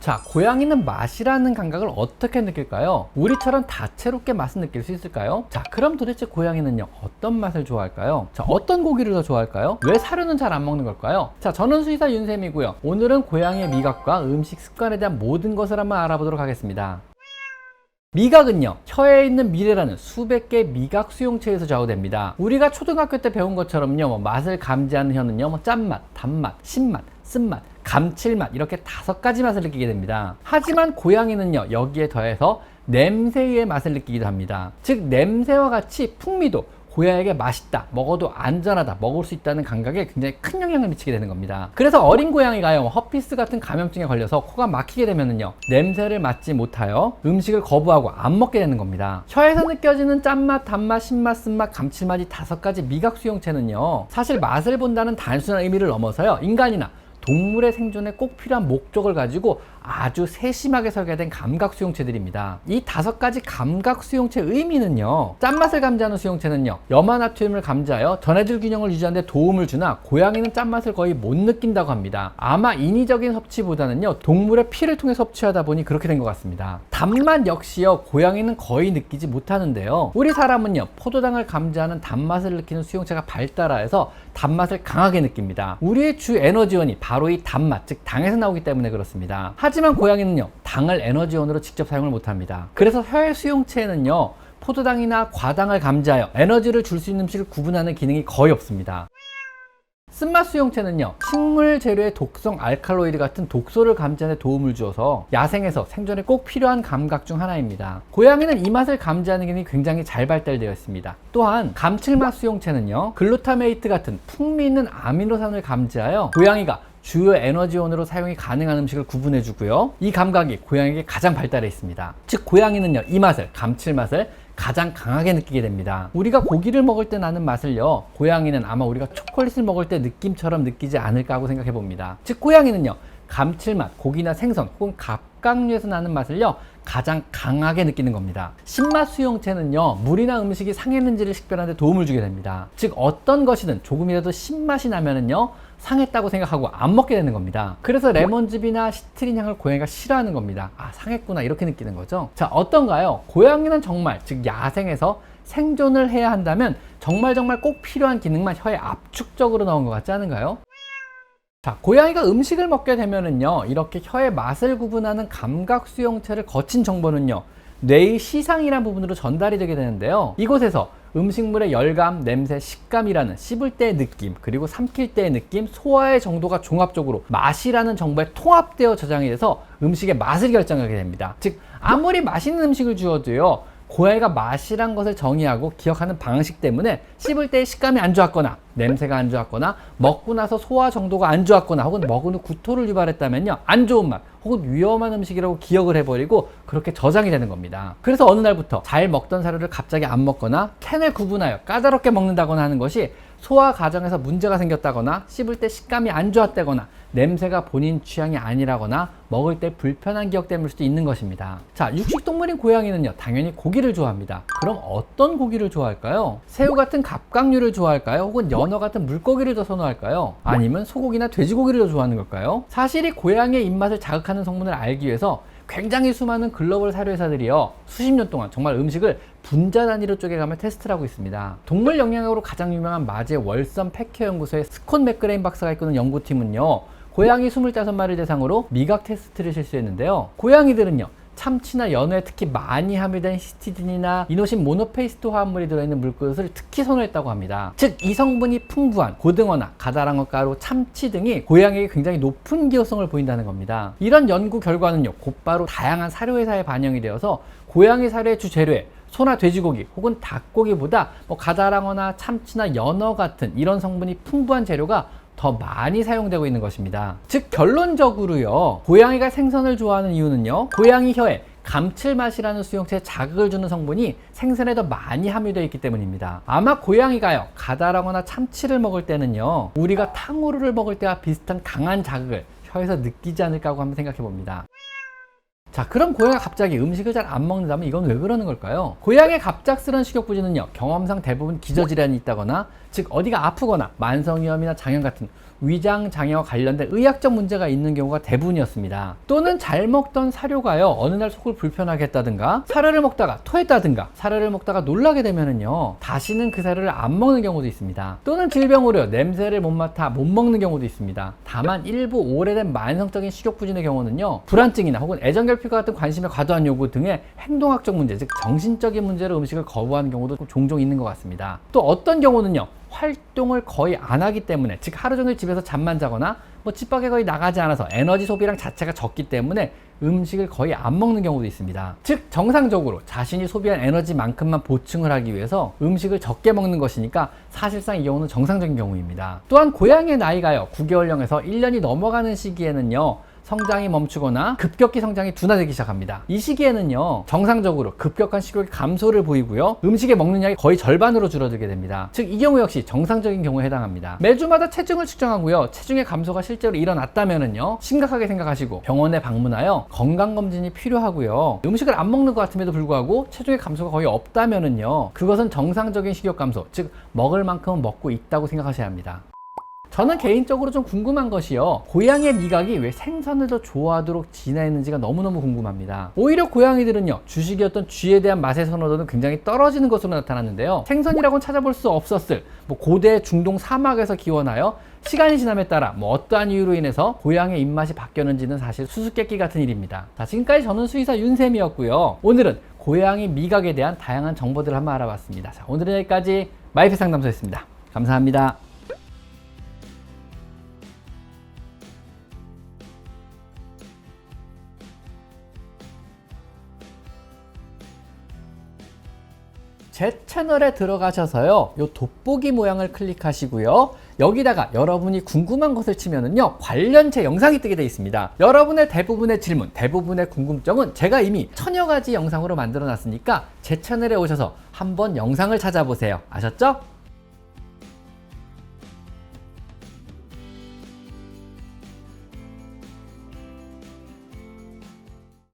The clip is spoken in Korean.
자, 고양이는 맛이라는 감각을 어떻게 느낄까요? 우리처럼 다채롭게 맛을 느낄 수 있을까요? 자, 그럼 도대체 고양이는요, 어떤 맛을 좋아할까요? 자, 어떤 고기를 더 좋아할까요? 왜 사료는 잘 안 먹는 걸까요? 자, 저는 수의사 윤쌤이고요. 오늘은 고양이의 미각과 음식 습관에 대한 모든 것을 한번 알아보도록 하겠습니다. 미각은요, 혀에 있는 미래라는 수백 개의 미각 수용체에서 좌우됩니다. 우리가 초등학교 때 배운 것처럼요, 뭐 맛을 감지하는 혀는요, 뭐 짠맛, 단맛, 신맛, 쓴맛, 감칠맛 이렇게 다섯 가지 맛을 느끼게 됩니다. 하지만 고양이는요, 여기에 더해서 냄새의 맛을 느끼기도 합니다. 즉, 냄새와 같이 풍미도 고양이에게 맛있다, 먹어도 안전하다, 먹을 수 있다는 감각에 굉장히 큰 영향을 미치게 되는 겁니다. 그래서 어린 고양이가요, 허피스 같은 감염증에 걸려서 코가 막히게 되면은요, 냄새를 맡지 못하여 음식을 거부하고 안 먹게 되는 겁니다. 혀에서 느껴지는 짠맛, 단맛, 신맛, 쓴맛, 감칠맛 이 다섯 가지 미각 수용체는요, 사실 맛을 본다는 단순한 의미를 넘어서요, 인간이나 동물의 생존에 꼭 필요한 목적을 가지고 아주 세심하게 설계된 감각 수용체들입니다. 이 다섯 가지 감각 수용체 의미는요. 짠맛을 감지하는 수용체는요. 염화나트륨을 감지하여 전해질 균형을 유지하는 데 도움을 주나 고양이는 짠맛을 거의 못 느낀다고 합니다. 아마 인위적인 섭취보다는요. 동물의 피를 통해 섭취하다 보니 그렇게 된 것 같습니다. 단맛 역시요. 고양이는 거의 느끼지 못하는데요. 우리 사람은요. 포도당을 감지하는 단맛을 느끼는 수용체가 발달하여서 단맛을 강하게 느낍니다. 우리의 주 에너지원이 바로 이 단맛, 즉 당에서 나오기 때문에 그렇습니다. 하지만 고양이는요, 당을 에너지원으로 직접 사용을 못합니다. 그래서 혀의 수용체에는요, 포도당이나 과당을 감지하여 에너지를 줄 수 있는 음식을 구분하는 기능이 거의 없습니다. 쓴맛 수용체는요 식물 재료의 독성 알칼로이드 같은 독소를 감지하는 데 도움을 주어서 야생에서 생존에 꼭 필요한 감각 중 하나입니다 고양이는 이 맛을 감지하는 기능이 굉장히 잘 발달되어 있습니다 또한 감칠맛 수용체는요 글루타메이트 같은 풍미 있는 아미노산을 감지하여 고양이가 주요 에너지원으로 사용이 가능한 음식을 구분해 주고요. 이 감각이 고양이에게 가장 발달해 있습니다. 즉 고양이는요. 이 맛을 감칠맛을 가장 강하게 느끼게 됩니다. 우리가 고기를 먹을 때 나는 맛을요. 고양이는 아마 우리가 초콜릿을 먹을 때 느낌처럼 느끼지 않을까 하고 생각해 봅니다. 즉 고양이는요. 감칠맛, 고기나 생선 혹은 갑각류에서 나는 맛을요. 가장 강하게 느끼는 겁니다. 신맛 수용체는요, 물이나 음식이 상했는지를 식별하는 데 도움을 주게 됩니다. 즉, 어떤 것이든 조금이라도 신맛이 나면은요, 상했다고 생각하고 안 먹게 되는 겁니다. 그래서 레몬즙이나 시트린 향을 고양이가 싫어하는 겁니다. 아, 상했구나. 이렇게 느끼는 거죠. 자, 어떤가요? 고양이는 정말, 즉, 야생에서 생존을 해야 한다면 정말 정말 꼭 필요한 기능만 혀에 압축적으로 넣은 것 같지 않은가요? 자, 고양이가 음식을 먹게 되면은요, 이렇게 혀의 맛을 구분하는 감각 수용체를 거친 정보는요, 뇌의 시상이라는 부분으로 전달이 되게 되는데요. 이곳에서 음식물의 열감, 냄새, 식감이라는 씹을 때의 느낌, 그리고 삼킬 때의 느낌, 소화의 정도가 종합적으로 맛이라는 정보에 통합되어 저장이 돼서 음식의 맛을 결정하게 됩니다. 즉, 아무리 맛있는 음식을 주어도요, 고양이가 맛이란 것을 정의하고 기억하는 방식 때문에 씹을 때 식감이 안 좋았거나 냄새가 안 좋았거나 먹고 나서 소화 정도가 안 좋았거나 혹은 먹은 후 구토를 유발했다면요 안 좋은 맛 혹은 위험한 음식이라고 기억을 해버리고 그렇게 저장이 되는 겁니다. 그래서 어느 날부터 잘 먹던 사료를 갑자기 안 먹거나 캔을 구분하여 까다롭게 먹는다거나 하는 것이 소화 과정에서 문제가 생겼다거나 씹을 때 식감이 안 좋았다거나 냄새가 본인 취향이 아니라거나 먹을 때 불편한 기억 때문일 수도 있는 것입니다. 자, 육식동물인 고양이는요, 당연히 고기를 좋아합니다. 그럼 어떤 고기를 좋아할까요? 새우 같은 갑각류를 좋아할까요? 혹은 연어 같은 물고기를 더 선호할까요? 아니면 소고기나 돼지고기를 더 좋아하는 걸까요? 사실 이 고양이의 입맛을 자극하는 성분을 알기 위해서 굉장히 수많은 글로벌 사료 회사들이요 수십 년 동안 정말 음식을 분자 단위로 쪼개가며 테스트를 하고 있습니다. 동물 영양학으로 가장 유명한 마제 월선 팩케 연구소의 스콘 맥그레인 박사가 이끄는 연구팀은요 고양이 25마리를 대상으로 미각 테스트를 실시했는데요. 고양이들은요. 참치나 연어에 특히 많이 함유된 히스티딘이나 이노신 모노페이스트 화합물이 들어있는 물그릇을 특히 선호했다고 합니다. 즉, 이 성분이 풍부한 고등어나 가다랑어 가루, 참치 등이 고양이에게 굉장히 높은 기호성을 보인다는 겁니다. 이런 연구 결과는요, 곧바로 다양한 사료회사에 반영이 되어서 고양이 사료의 주 재료에 소나 돼지고기 혹은 닭고기보다 뭐 가다랑어나 참치나 연어 같은 이런 성분이 풍부한 재료가 더 많이 사용되고 있는 것입니다. 즉 결론적으로요. 고양이가 생선을 좋아하는 이유는요. 고양이 혀에 감칠맛이라는 수용체에 자극을 주는 성분이 생선에 더 많이 함유되어 있기 때문입니다. 아마 고양이가요, 가다랑어나 참치를 먹을 때는요, 우리가 탕후루를 먹을 때와 비슷한 강한 자극을 혀에서 느끼지 않을까 하고 한번 생각해 봅니다. 자, 그럼 고양이가 갑자기 음식을 잘 안 먹는다면 이건 왜 그러는 걸까요? 고양이의 갑작스러운 식욕부진은요, 경험상 대부분 기저질환이 있다거나, 즉, 어디가 아프거나, 만성위염이나 장염 같은 위장 장애와 관련된 의학적 문제가 있는 경우가 대부분이었습니다. 또는 잘 먹던 사료가요, 어느 날 속을 불편하게 했다든가, 사료를 먹다가 토했다든가, 사료를 먹다가 놀라게 되면은요, 다시는 그 사료를 안 먹는 경우도 있습니다. 또는 질병으로 냄새를 못 맡아 못 먹는 경우도 있습니다. 다만 일부 오래된 만성적인 식욕 부진의 경우는요, 불안증이나 혹은 애정결 핍과 같은 관심의 과도한 요구 등의 행동학적 문제, 즉 정신적인 문제로 음식을 거부하는 경우도 종종 있는 것 같습니다. 또 어떤 경우는요, 활동을 거의 안 하기 때문에 즉 하루 종일 집에서 잠만 자거나 뭐 집 밖에 거의 나가지 않아서 에너지 소비량 자체가 적기 때문에 음식을 거의 안 먹는 경우도 있습니다. 즉 정상적으로 자신이 소비한 에너지만큼만 보충을 하기 위해서 음식을 적게 먹는 것이니까 사실상 이 경우는 정상적인 경우입니다. 또한 고양이의 나이가요 9개월령에서 1년이 넘어가는 시기에는요 성장이 멈추거나 급격히 성장이 둔화되기 시작합니다. 이 시기에는요, 정상적으로 급격한 식욕의 감소를 보이고요, 음식에 먹는 양이 거의 절반으로 줄어들게 됩니다. 즉, 이 경우 역시 정상적인 경우에 해당합니다. 매주마다 체중을 측정하고요, 체중의 감소가 실제로 일어났다면은요, 심각하게 생각하시고 병원에 방문하여 건강검진이 필요하고요, 음식을 안 먹는 것 같음에도 불구하고 체중의 감소가 거의 없다면은요, 그것은 정상적인 식욕 감소, 즉, 먹을 만큼은 먹고 있다고 생각하셔야 합니다. 저는 개인적으로 좀 궁금한 것이요. 고양이의 미각이 왜 생선을 더 좋아하도록 진화했는지가 너무너무 궁금합니다. 오히려 고양이들은요, 주식이었던 쥐에 대한 맛의 선호도는 굉장히 떨어지는 것으로 나타났는데요. 생선이라고는 찾아볼 수 없었을 뭐 고대 중동 사막에서 기원하여 시간이 지남에 따라 뭐 어떠한 이유로 인해서 고양이의 입맛이 바뀌었는지는 사실 수수께끼 같은 일입니다. 자, 지금까지 저는 수의사 윤쌤이었고요. 오늘은 고양이 미각에 대한 다양한 정보들을 한번 알아봤습니다. 자, 오늘은 여기까지 마이페 상담소였습니다. 감사합니다. 제 채널에 들어가셔서요. 요 돋보기 모양을 클릭하시고요. 여기다가 여러분이 궁금한 것을 치면은요. 관련체 영상이 뜨게 되어 있습니다. 여러분의 대부분의 질문, 대부분의 궁금증은 제가 이미 천여 가지 영상으로 만들어 놨으니까 제 채널에 오셔서 한번 영상을 찾아보세요. 아셨죠?